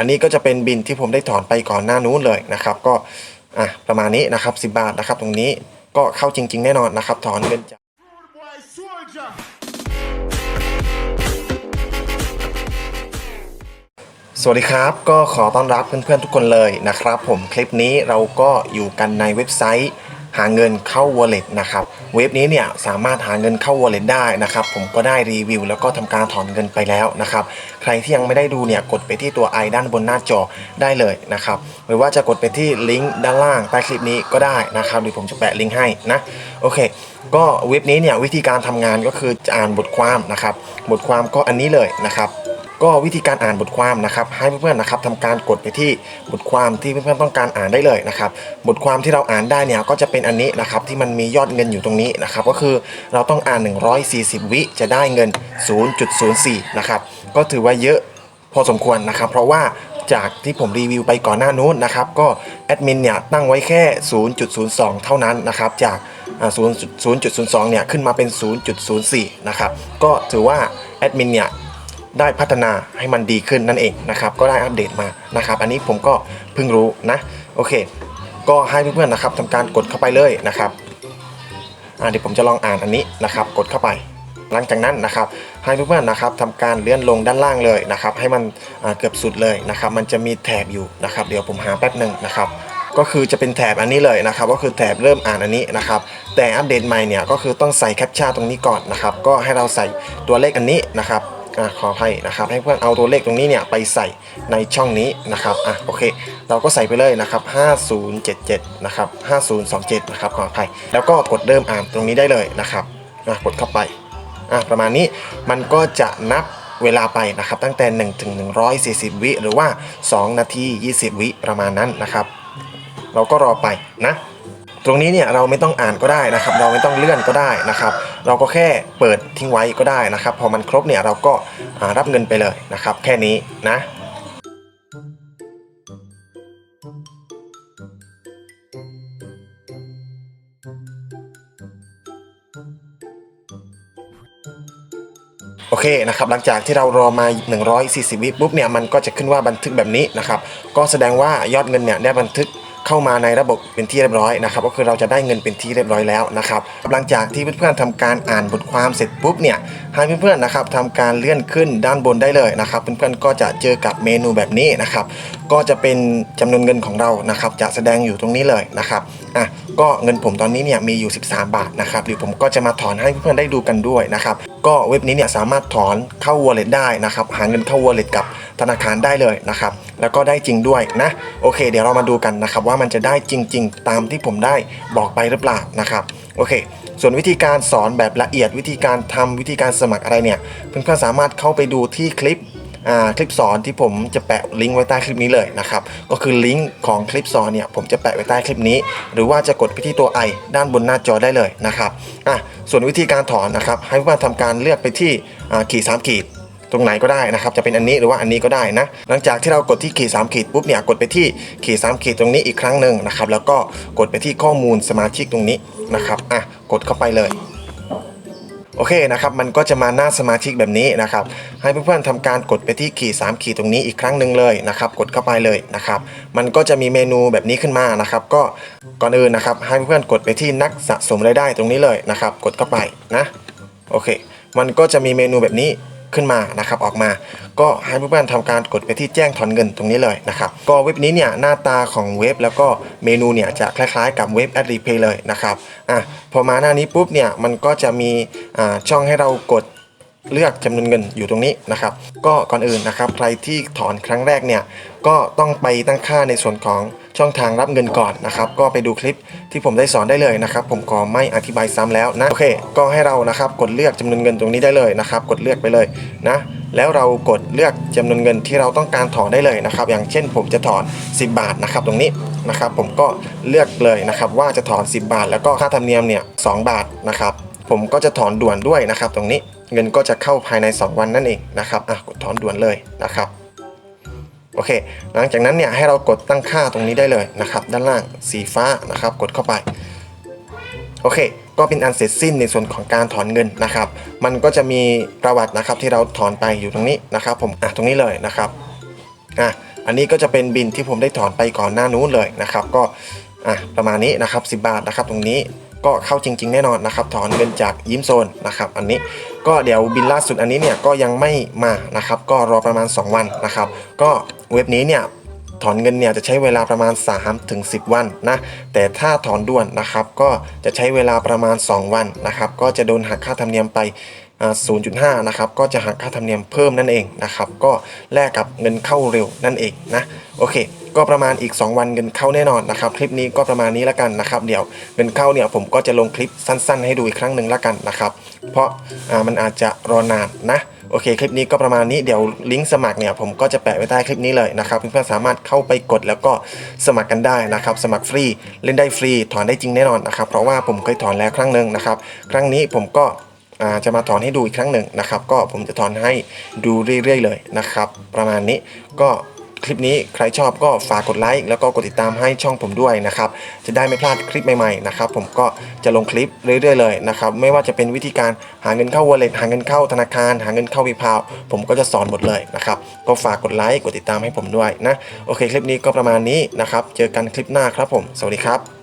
อันนี้ก็จะเป็นบินที่ผมได้ถอนไปก่อนหน้านู้นเลยนะครับ ก็อะประมาณนี้นะครับ10 บาทนะครับ ตรงนี้ก็เข้าจริง ๆ แน่นอนนะครับ ถอนเงินจากสวัสดีครับก็ขอต้อนรับเพื่อนๆทุกคนเลยนะครับ ผมคลิปนี้เราก็อยู่กันในเว็บไซต์ หาเงินเข้า wallet นะครับ เว็บนี้เนี่ยสามารถหาเงินเข้า wallet ได้นะครับ ผมก็ได้รีวิว แล้วก็ทำการถอนเงินไปแล้วนะครับ ใครที่ยังไม่ได้ดูเนี่ยกดไปที่ตัวไอด้านบนหน้าจอได้เลยนะครับ หรือว่าจะกดไปที่ลิงก์ด้านล่างใต้คลิปนี้ก็ได้นะครับเดี๋ยวผมจะแปะลิงก์ให้นะ โอเค ก็เว็บนี้เนี่ยวิธีการทำงานก็คือจะอ่านบทความนะครับ บทความก็อันนี้เลยนะครับ ก็วิธีการอ่านบทความนะครับ ให้เพื่อนๆนะครับทำการกดไปที่บทความที่เพื่อนๆต้องการอ่านได้เลยนะครับ บทความที่เราอ่านได้เนี่ยก็จะเป็นอันนี้นะครับที่มันมียอดเงินอยู่ตรงนี้นะครับ ก็คือเราต้องอ่าน 140 วิจะได้เงิน 0.04 นะครับ ก็ถือว่าเยอะพอสมควรนะครับ เพราะว่าจากที่ผมรีวิวไปก่อนหน้านู้นนะครับ ก็แอดมินเนี่ยตั้งไว้แค่ 0.02 เท่านั้นนะครับจาก0.02 เนี่ยขึ้นมาเป็น 0.04 นะครับ ก็ถือว่าแอดมินเนี่ย ได้พัฒนาให้มันดีขึ้นนั่นเองนะครับก็ได้อัปเดตมานะครับ อันนี้ผมก็เพิ่งรู้นะโอเค ก็ให้เพื่อนๆนะครับทำการกดเข้าไปเลยนะครับอ่าเดี๋ยวผมจะลองอ่านอันนี้นะครับ กดเข้าไป หลังจากนั้นนะครับ ให้เพื่อนๆนะครับทำการเลื่อนลงด้านล่างเลยนะครับ ให้มันเกือบสุดเลยนะครับ มันจะมีแถบอยู่นะครับ เดี๋ยวผมหาแป๊บหนึ่งนะครับก็คือจะเป็นแถบอันนี้เลยนะครับ ก็คือแถบเริ่มอ่านอันนี้นะครับ แต่อัปเดตใหม่เนี่ยก็คือต้องใส่แคปชั่นตรงนี้ก่อนนะครับ ก็ให้เราใส่ตัวเลขอันนี้นะครับ อะขออภัยนะครับ ให้เพื่อนเอาตัวเลขตรงนี้เนี่ยไปใส่ในช่องนี้นะครับอะโอเค เราก็ใส่ไปเลยนะครับ5077นะครับ5027นะครับขออภัยแล้วก็กดเริ่มอ่านตรงนี้ได้เลยนะครับอะกดเข้าไปอะประมาณนี้มันก็จะนับเวลาไปนะครับตั้งแต่ 1 ถึง 140 วิหรือว่า 2 นาที 20 วิประมาณนั้นนะครับ เราก็รอไปนะ ตรงนี้เนี่ยเราไม่ต้องอ่านก็ได้นะครับ เราไม่ต้องเลื่อนก็ได้นะครับ เราก็แค่เปิดทิ้งไว้ก็ได้นะครับ พอมันครบเนี่ยเราก็รับเงินไปเลยนะครับ แค่นี้นะโอเคนะครับหลังจากที่เรารอมา 140 วิปุ๊บเนี่ยมันก็จะขึ้นว่าบันทึกแบบนี้นะครับ ก็แสดงว่ายอดเงินเนี่ยได้บันทึก เข้ามาในระบบเป็นที่เรียบร้อยนะครับก็คือเราจะได้เงินเป็นที่เรียบร้อยแล้วนะครับหลังจากที่เพื่อนๆทำการอ่านบทความเสร็จปุ๊บเนี่ยให้เพื่อนๆนะครับทำการเลื่อนขึ้นด้านบนได้เลยนะครับเพื่อนๆก็จะเจอกับเมนูแบบนี้นะครับ ก็จะเป็นจำนวนเงินของเรานะครับ จะแสดงอยู่ตรงนี้เลยนะครับอะก็เงินผมตอนนี้เนี่ยมีอยู่ 13 บาทนะครับเดี๋ยวผมก็จะมาถอนให้เพื่อนๆได้ดูกันด้วยนะครับก็เว็บนี้เนี่ยสามารถถอนเข้า wallet ได้นะครับหาเงินเข้า wallet กับธนาคารได้เลยนะครับแล้วก็ได้จริงด้วยนะโอเค เดี๋ยวเรามาดูกันนะครับว่ามันจะได้จริง ๆ ตามที่ผมได้บอกไปหรือเปล่านะครับโอเคส่วนวิธีการสอนแบบละเอียดวิธีการทำวิธีการสมัครอะไรเนี่ยเพื่อนๆสามารถเข้าไปดูที่คลิป คลิปสอนที่ผมจะแปะลิงก์ไว้ใต้คลิปนี้เลยนะครับก็คือลิงก์ของคลิปสอนเนี่ยผมจะแปะไว้ใต้คลิปนี้ หรือว่าจะกดไปที่ตัว i ด้านบนหน้าจอได้เลยนะครับอะส่วนวิธีการถอนนะครับให้เพื่อนๆทำการเลือกไปที่ขีดสามขีดตรงไหนก็ได้นะครับ จะเป็นอันนี้หรือว่าอันนี้ก็ได้นะ หลังจากที่เรากดที่ขีด3ขีดปุ๊บเนี่ยกดไปที่ขีด3ขีดตรงนี้อีกครั้งหนึ่งนะครับ แล้วก็กดไปที่ข้อมูลสมาชิกตรงนี้นะครับ อะ กดเข้าไปเลย โอเคนะครับมันก็จะมาหน้าสมาชิกแบบนี้นะครับให้เพื่อนๆทำการกดไปที่ขีด3ขีดตรงนี้อีกครั้งหนึ่งเลยนะครับกดเข้าไปเลยนะครับมันก็จะมีเมนูแบบนี้ขึ้นมานะครับก็ก่อนอื่นนะครับให้เพื่อนๆกดไปที่นักสะสมรายได้ตรงนี้เลยนะครับกดเข้าไปนะโอเค มันก็จะมีเมนูแบบนี้ ขึ้นมานะครับออกมา ก็ให้เพื่อนๆทำการกดไปที่แจ้งถอนเงินตรงนี้เลยนะครับก็เว็บนี้เนี่ยหน้าตาของเว็บแล้วก็เมนูเนี่ยจะคล้ายๆกับเว็บแอดรีเพย์เลยนะครับอะพอมาหน้านี้ปุ๊บเนี่ยมันก็จะมีอ่าช่องให้เรากดเลือกจำนวนเงินอยู่ตรงนี้นะครับ ก็ก่อนอื่นนะครับใครที่ถอนครั้งแรกเนี่ยก็ต้องไปตั้งค่าในส่วนของ ช่องทางรับเงินก่อนนะครับ ก็ไปดูคลิปที่ผมได้สอนได้เลยนะครับ ผมขอไม่อธิบายซ้ำแล้วนะโอเค ก็ให้เรานะครับกดเลือกจำนวนเงินตรงนี้ได้เลยนะครับ กดเลือกไปเลยนะ แล้วเรากดเลือกจำนวนเงินที่เราต้องการถอนได้เลยนะครับ อย่างเช่น ผมจะถอน 10 บาทนะครับ ตรงนี้นะครับ ผมก็เลือกเลยนะครับ ว่าจะถอน 10 บาท แล้วก็ค่าธรรมเนียมเนี่ยสบาทนะครับ ผมก็จะถอนด่วนด้วยนะครับ ตรงนี้เงินก็จะเข้าภายใน 2 วันนั่นเองนะครับอะกดถอนด่วนเลยนะครับ โอเค หลังจากนั้นเนี่ยให้เรากดตั้งค่าตรงนี้ได้เลยนะครับ ด้านล่างสีฟ้านะครับ กดเข้าไป โอเค ก็เป็นอันเสร็จสิ้นในส่วนของการถอนเงินนะครับ มันก็จะมีประวัตินะครับที่เราถอนไปอยู่ตรงนี้นะครับ ผมอะตรงนี้เลยนะครับอะอันนี้ก็จะเป็นบินที่ผมได้ถอนไปก่อนหน้านู้นเลยนะครับ ก็อะประมาณนี้นะครับ 10 บาทนะครับ ตรงนี้ก็เข้าจริง ๆ แน่นอนนะครับ ถอนเงินจากยิ้มโซนนะครับ อันนี้ก็เดี๋ยวบินล่าสุดอันนี้เนี่ยก็ยังไม่มานะครับ ก็รอประมาณ 2 วันนะครับ ก็ เว็บนี้เนี่ยถอนเงินเนี่ยจะใช้เวลาประมาณ3ถึง10 วันนะ แต่ถ้าถอนด่วนนะครับก็จะใช้เวลาประมาณ 2 วันนะครับ ก็จะโดนหักค่าธรรมเนียมไป 0.5 นะครับ ก็จะหักค่าธรรมเนียมเพิ่มนั่นเองนะครับ ก็แลกกับเงินเข้าเร็วนั่นเองนะ โอเค ก็ประมาณอีก 2 วันเงินเข้าแน่นอนนะครับ คลิปนี้ก็ประมาณนี้ละกันนะครับ เดี๋ยวเงินเข้าเนี่ยผมก็จะลงคลิปสั้น ๆ ให้ดูอีกครั้งหนึ่งละกันนะครับ เพราะมันอาจจะรอนานนะ โอเค คลิปนี้ก็ประมาณนี้เดี๋ยวลิงก์สมัครเนี่ยผมก็จะแปะไว้ใต้คลิปนี้เลยนะครับเพื่อนๆสามารถเข้าไปกดแล้วก็สมัครกันได้นะครับ สมัครฟรีเล่นได้ฟรีถอนได้จริงแน่นอนนะครับ เพราะว่าผมเคยถอนแล้วครั้งหนึ่งนะครับ ครั้งนี้ผมก็จะมาถอนให้ดูอีกครั้งหนึ่งนะครับ ก็ผมจะถอนให้ดูเรื่อยๆเลยนะครับ ประมาณนี้ก็ คลิปนี้ใครชอบก็ฝากกดไลค์แล้วก็กดติดตามให้ช่องผมด้วยนะครับจะได้ไม่พลาดคลิปใหม่ๆนะครับผมก็จะลงคลิปเรื่อยๆเลยนะครับไม่ว่าจะเป็นวิธีการหาเงินเข้า wallet หาเงินเข้าธนาคาร หาเงินเข้า PayPal ผมก็จะสอนหมดเลยนะครับก็ฝากกดไลค์กดติดตามให้ผมด้วยนะโอเคคลิปนี้ก็ประมาณนี้นะครับเจอกันคลิปหน้าครับผม สวัสดีครับ